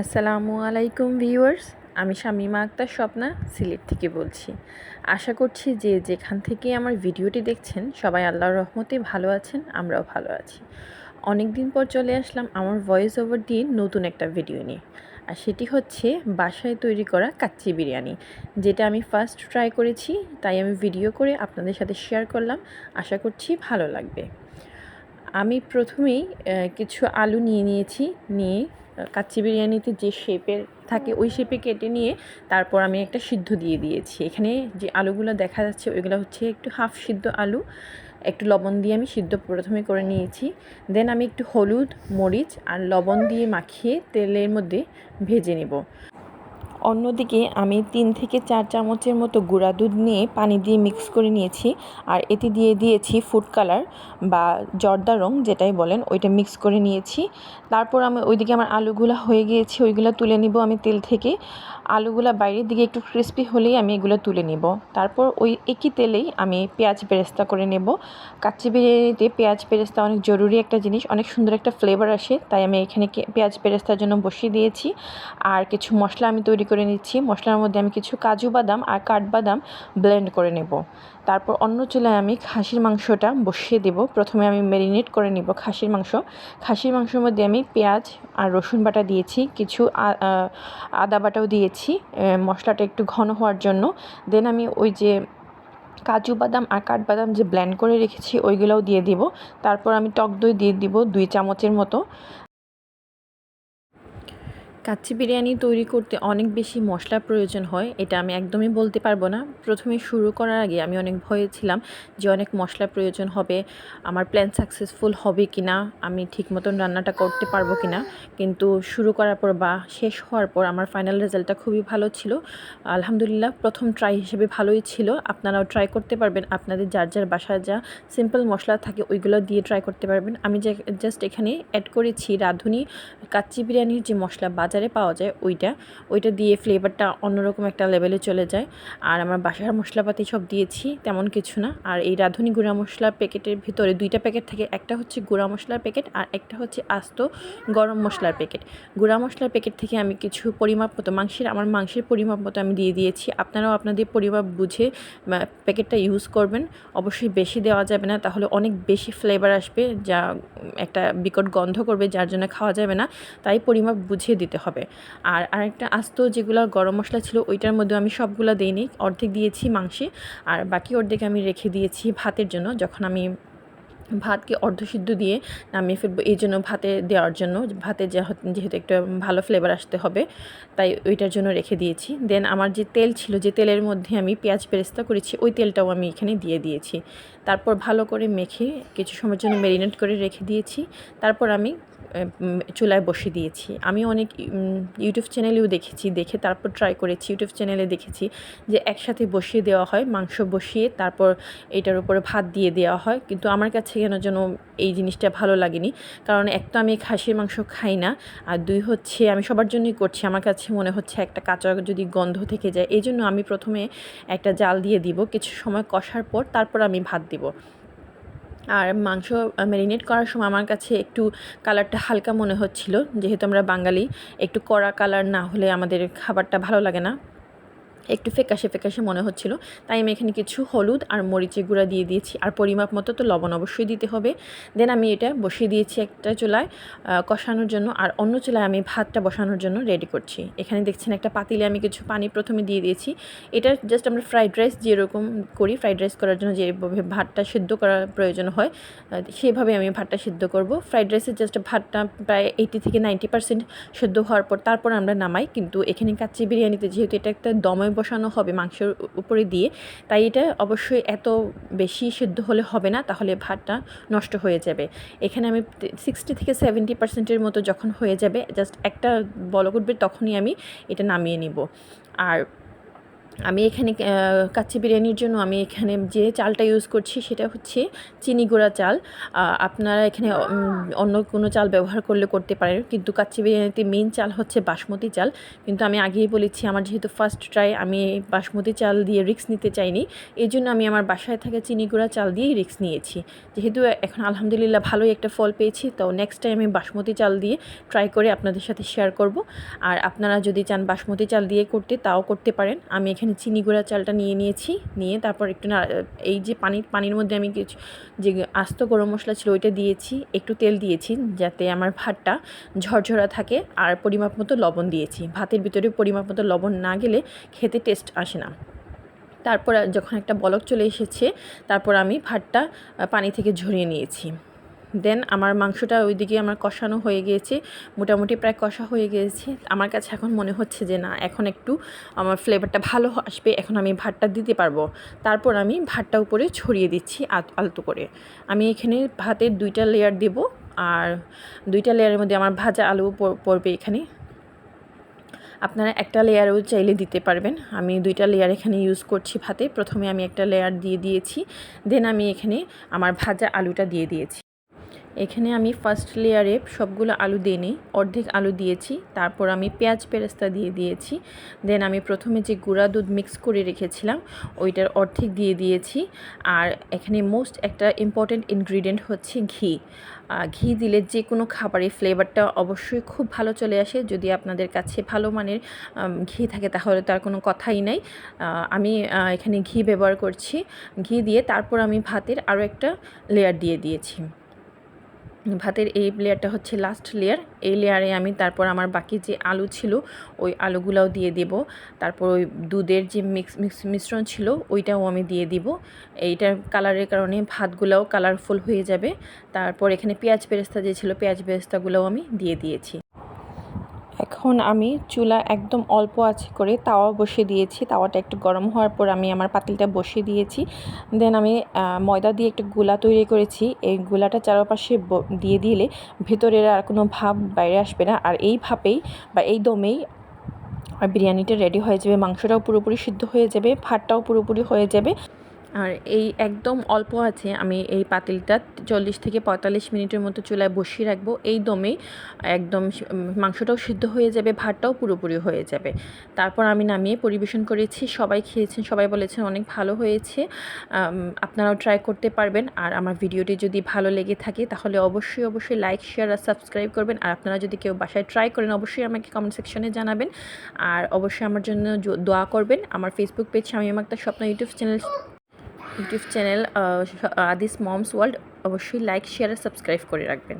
আসসালামু আলাইকুম ভিউয়ার্স, আমি শামিমা আক্তার স্বপ্না, সিলেট থেকে বলছি। আশা করছি যে যেখান থেকে আমার ভিডিওটি দেখছেন, সবাই আল্লাহর রহমতে ভালো আছেন, আমরাও ভালো আছি। অনেক দিন পর চলে আসলাম আমার ভয়েস ওভার দিয়ে নতুন একটা ভিডিও নিয়ে, আর সেটি হচ্ছে বাসায় তৈরি করা কাচ্চি বিরিয়ানি, যেটা আমি ফার্স্ট ট্রাই করেছি, তাই আমি ভিডিও করে আপনাদের সাথে শেয়ার করলাম, আশা করছি ভালো লাগবে। আমি প্রথমেই কিছু আলু নিয়ে নিয়েছি, নিয়ে কাচ্চি বিরিয়ানিতে যে শেপের থাকে, ওই শেপে কেটে নিয়ে তারপর আমি একটা সিদ্ধ দিয়ে দিয়েছি। এখানে যে আলুগুলো দেখা যাচ্ছে, ওইগুলো হচ্ছে একটু হাফ সিদ্ধ আলু, একটু লবণ দিয়ে আমি সিদ্ধ প্রথমে করে নিয়েছি। দেন আমি একটু হলুদ, মরিচ আর লবণ দিয়ে মাখিয়ে তেলের মধ্যে ভেজে নেব। অন্যদিকে আমি তিন থেকে চার চামচের মতো গুঁড়া দুধ নিয়ে পানি দিয়ে মিক্স করে নিয়েছি। আর এতে দিয়ে দিয়েছি ফুড কালার বা জর্দা রং যেটাই বলেন, ওইটা মিক্স করে নিয়েছি। তারপর আমি ওইদিকে আমার আলুগুলো হয়ে গিয়েছে, ওইগুলো তুলে নিব আমি তেল থেকে। আলুগুলো বাইরের দিকে একটু ক্রিস্পি হলেই আমি এগুলো তুলে নিব। তারপর ওই একই তেলেই আমি পেঁয়াজ বেরেস্তা করে নেব। কাচ্চি বিরিয়ানিতে পেঁয়াজ বেরেস্তা অনেক জরুরি একটা জিনিস, অনেক সুন্দর একটা ফ্লেভার আসে, তাই আমি এখানে পেঁয়াজ বেরেস্তার জন্য বসিয়ে দিয়েছি। আর কিছু মশলা আমি তৈরি করে নিচ্ছি। মশলার মধ্যে আমি কিছু কাজু বাদাম আর কাঠবাদাম ব্লেন্ড করে নেব। তারপর অন্য চুলায় আমি খাসির মাংসটা বসিয়ে দেব। প্রথমে আমি ম্যারিনেট করে নেব খাসির মাংস। খাসির মাংসের মধ্যে আমি পেঁয়াজ আর রসুন বাটা দিয়েছি, কিছু আদা বাটাও দিয়েছি মশলাটা একটু ঘন হওয়ার জন্য। দেন আমি ওই যে কাজু বাদাম আর কাঠবাদাম যে ব্ল্যান্ড করে রেখেছি, ওইগুলোও দিয়ে দিব। তারপর আমি টক দই দিয়ে দিব দুই চামচের মতো। কাচ্চি বিরিয়ানি তৈরি করতে অনেক বেশি মশলার প্রয়োজন হয়, এটা আমি একদমই বলতে পারব না। প্রথমে শুরু করার আগে আমি অনেক ভয়ে ছিলাম যে অনেক মশলার প্রয়োজন হবে, আমার প্ল্যান সাকসেসফুল হবে কি না আমি ঠিক মতন রান্নাটা করতে পারব কি না কিন্তু শুরু করার পর বা শেষ হওয়ার পর আমার ফাইনাল রেজাল্টটা খুবই ভালো ছিল। আলহামদুলিল্লাহ, প্রথম ট্রাই হিসেবে ভালোই ছিল। আপনারাও ট্রাই করতে পারবেন, আপনাদের যার যার বাসায় যা সিম্পল মশলা থাকে ওইগুলো দিয়ে ট্রাই করতে পারবেন। আমি যে জাস্ট এখানে অ্যাড করেছি রাঁধুনি কাচ্চি বিরিয়ানির যে মশলা, বাজার বাজারে পাওয়া যায় ওইটা। ওইটা দিয়ে ফ্লেভারটা অন্যরকম একটা লেভেলে চলে যায়। আর আমার বাসার মশলাপাতি সব দিয়েছি, তেমন কিছু না। আর এই রাঁধুনি গুঁড়া মশলার প্যাকেটের ভিতরে দুইটা প্যাকেট থাকে। একটা হচ্ছে গুঁড়া মশলার প্যাকেট আর একটা হচ্ছে আস্ত গরম মশলার প্যাকেট গুঁড়া মশলার প্যাকেট থেকে আমি কিছু পরিমাপ মতো, মাংসের, আমার মাংসের পরিমাপ মতো আমি দিয়ে দিয়েছি। আপনারাও আপনাদের পরিমাপ বুঝে প্যাকেটটা ইউজ করবেন। অবশ্যই বেশি দেওয়া যাবে না, তাহলে অনেক বেশি ফ্লেভার আসবে, যা একটা বিকট গন্ধ করবে, যার জন্য খাওয়া যাবে না। তাই পরিমাপ বুঝিয়ে দিতে হবে। হবে। আর আরেকটা আস্ত যেগুলো গরম মশলা ছিল, ওইটার মধ্যে আমি সবগুলো দিইনি। অর্ধেক দিয়েছি মাংসে, আর বাকি অর্ধেক আমি রেখে দিয়েছি ভাতের জন্য। যখন আমি ভাতকে অর্ধসিদ্ধ দিয়ে নামিয়ে ফেলব, এই জন্য ভাতে দেওয়ার জন্য। ভাতে যেহেতু একটা ভালো ফ্লেভার আসতে হবে, তাই ওইটার জন্য রেখে দিয়েছি। দেন আমার যে তেল ছিল, যে তেলের মধ্যে আমি পেঁয়াজ পেরেস্তা করেছি, ওই তেলটাও আমি এখানে দিয়ে দিয়েছি। তারপর ভালো করে মেখে কিছু সময়ের জন্য ম্যারিনেট করে রেখে দিয়েছি। তারপর আমি চুলায় বসিয়ে দিয়েছি। আমি অনেক ইউটিউব চ্যানেলেও দেখেছি, দেখে তারপর ট্রাই করেছি ইউটিউব চ্যানেলে দেখেছি যে একসাথে বসিয়ে দেওয়া হয়, মাংস বসিয়ে তারপর এটার উপরে ভাত দিয়ে দেওয়া হয়। কিন্তু আমার কাছে কেন যেন এই জিনিসটা ভালো লাগেনি। কারণ এক তো আমি খাসির মাংস খাই না, আর দুই হচ্ছে আমি সবার জন্যই করছি। আমার কাছে মনে হচ্ছে একটা কাঁচা যদি গন্ধ থেকে যায় এই জন্য আমি প্রথমে একটা জাল দিয়ে দিব। কিছু সময় কষার পর তারপর আমি ভাত দিব। আর মাংস ম্যারিনেট করার সময় আমার কাছে একটু কালারটা হালকা মনে হচ্ছিল। যেহেতু আমরা বাঙালি, একটু কড়া কালার না হলে আমাদের খাবারটা ভালো লাগে না। একটু ফেকাশে ফেকাশে মনে হচ্ছিল। তাই আমি এখানে কিছু হলুদ আর মরিচের গুঁড়া দিয়ে দিয়েছি। আর পরিমাপ মতো তো লবণ অবশ্যই দিতে হবে। দেন আমি এটা বসিয়ে দিয়েছি একটা চুলায় কষানোর জন্য। আর অন্য চুলায় আমি ভাতটা বসানোর জন্য রেডি করছি। এখানে দেখছেন একটা পাতিলে আমি কিছু পানি প্রথমে দিয়ে দিয়েছি। এটা জাস্ট আমরা ফ্রাইড রাইস যেরকম করি ফ্রাইড রাইস করার জন্য যেভাবে ভাতটা সিদ্ধ করার প্রয়োজন হয় সেভাবে আমি ভাতটা সিদ্ধ করব। ফ্রাইড রাইসের জাস্ট ভাতটা প্রায় এইটি থেকে নাইনটি পার্সেন্ট সিদ্ধ হওয়ার পর তারপর আমরা নামাই। কিন্তু এখানে কাচ্চি বিরিয়ানিতে যেহেতু এটা একটা দময় বসানো হবে মাংসের উপরে দিয়ে, তাই এটা অবশ্যই এত বেশি সেদ্ধ হলে হবে না, তাহলে ভাতটা নষ্ট হয়ে যাবে। এখানে আমি সিক্সটি থেকে সেভেন্টি পার্সেন্টের মতো যখন হয়ে যাবে জাস্ট একটা বলক উঠবে তখনই আমি এটা নামিয়ে নিব। আর আমি এখানে কাচ্চি বিরিয়ানির জন্য আমি এখানে যে চালটা ইউজ করছি সেটা হচ্ছে চিনি গুঁড়া চাল। আপনারা এখানে অন্য কোনো চাল ব্যবহার করলে করতে পারেন। কিন্তু কাচ্চি বিরিয়ানিতে মেন চাল হচ্ছে বাসমতি চাল। কিন্তু আমি আগেই বলেছি, আমার যেহেতু ফার্স্ট ট্রাই আমি বাসমতি চাল দিয়ে রিক্স নিতে চাইনি। এই জন্য আমি আমার বাসায় থাকা চিনি গুঁড়া চাল দিয়েই রিক্স নিয়েছি। যেহেতু এখন আলহামদুলিল্লাহ ভালোই একটা ফল পেয়েছি, তো নেক্সট টাইম আমি বাসমতি চাল দিয়ে ট্রাই করে আপনাদের সাথে শেয়ার করব। আর আপনারা যদি চান বাসমতি চাল দিয়ে করতে, তাও করতে পারেন। আমি এখানে চিনি গুঁড়া চালটা নিয়ে নিয়েছি, নিয়ে তারপর একটু এই যে পানি, পানির মধ্যে আমি কিছু, যে আস্ত গরম মশলা ছিল ওইটা দিয়েছি, একটু তেল দিয়েছি যাতে আমার ভাতটা ঝরঝরা থাকে আর পরিমাপ মতো লবণ দিয়েছি। ভাতের ভিতরে পরিমাপ মতো লবণ না গেলে খেতে টেস্ট আসে না। তারপর যখন একটা বলক চলে এসেছে, তারপর আমি ভাতটা পানি থেকে ঝরিয়ে নিয়েছি। দেন আমার মাংসটা ওইদিকে আমার কষানো হয়ে গিয়েছে। মোটামুটি প্রায় কষা হয়ে গিয়েছে। আমার কাছে এখন মনে হচ্ছে যে, না, এখন একটু আমার ফ্লেভারটা ভালো আসবে। এখন আমি ভাতটা দিতে পারব। তারপর আমি ভাতটা উপরে ছড়িয়ে দিচ্ছি আলতো করে। আমি এখানে ভাতের দুইটা লেয়ার দেব আর দুইটা লেয়ারের মধ্যে আমার ভাজা আলু পড়- পড়বে এখানে। আপনারা একটা লেয়ারও চাইলে দিতে পারবেন। আমি দুইটা লেয়ার এখানে ইউজ করছি ভাতে। প্রথমে আমি একটা লেয়ার দিয়ে দিয়েছি। দেন আমি এখানে আমার ভাজা আলুটা দিয়ে দিয়েছি। এখানে আমি ফার্স্ট লেয়ারে সবগুলো আলু দিয়ে নিই, অর্ধেক আলু দিয়েছি, তারপর আমি পেঁয়াজ পেরেস্তা দিয়ে দিয়েছি দেন আমি প্রথমে যে গুঁড়া দুধ মিক্স করে রেখেছিলাম, ওইটার অর্ধেক দিয়ে দিয়েছি, আর এখানে মোস্ট একটা ইম্পর্ট্যান্ট ইনগ্রিডিয়েন্ট হচ্ছে ঘি ঘি দিলে যে কোনো খাবারের ফ্লেভারটা অবশ্যই খুব ভালো চলে আসে, যদি আপনাদের কাছে ভালো মানের ঘি থাকে তাহলে তার কোনো কথাই নাই আমি এখানে ঘি ব্যবহার করছি, ঘি দিয়ে তারপর আমি ভাতের আরও একটা লেয়ার দিয়ে দিয়েছি। ভাতের এই লেয়ারটা হচ্ছে লাস্ট লেয়ার এই লেয়ারে আমি তারপর আমার বাকি যে আলু ছিল, ওই আলুগুলাও দিয়ে দেব। তারপর ওই দুধের যে মিক্স মিক্স মিশ্রণ ছিল, ওইটাও আমি দিয়ে দিব। এইটার কালারের কারণে ভাতগুলাও কালারফুল হয়ে যাবে। তারপর এখানে পেঁয়াজ বেরেস্তা যে ছিল, পেঁয়াজ বেরেস্তাগুলোও আমি দিয়ে দিয়েছি। এখন আমি চুলা একদম অল্প আছে করে তাওয়া বসিয়ে দিয়েছি। তাওয়াটা একটু গরম হওয়ার পর আমি আমার পাতিলটা বসিয়ে দিয়েছি। দেন আমি ময়দা দিয়ে একটু গোলা তৈরি করেছি। এই গোলাটা চারপাশে দিয়ে দিলে ভেতরের আর কোনো ভাব বাইরে আসবে না। আর এই ভাপেই বা এই দমেই আর বিরিয়ানিটা রেডি হয়ে যাবে। মাংসটাও পুরোপুরি সিদ্ধ হয়ে যাবে, ভাতটাও পুরোপুরি হয়ে যাবে। আর এই একদম অল্প আছে, আমি এই পাতিলটা চল্লিশ থেকে পঁয়তাল্লিশ মিনিটের মতো চুলায় বসিয়ে রাখব। এই দমেই একদম মাংসটাও সিদ্ধ হয়ে যাবে, ভাতটাও পুরোপুরি হয়ে যাবে। তারপর আমি নামিয়ে পরিবেশন করেছি, সবাই খেয়েছেন, সবাই বলেছেন অনেক ভালো হয়েছে। আপনারাও ট্রাই করতে পারবেন। আর আমার ভিডিওটি যদি ভালো লেগে থাকে, তাহলে অবশ্যই অবশ্যই লাইক শেয়ার আর সাবস্ক্রাইব করবেন। আর আপনারা যদি কেউ বাসায় ট্রাই করেন, অবশ্যই আমাকে কমেন্ট সেকশনে জানাবেন। আর অবশ্যই আমার জন্য দোয়া করবেন। আমার ফেসবুক পেজ আমি আমার স্বপ্ন YouTube channel YouTube channel Adi's mom's world অবশ্যই লাইক শেয়ার আর সাবস্ক্রাইব করে রাখবেন।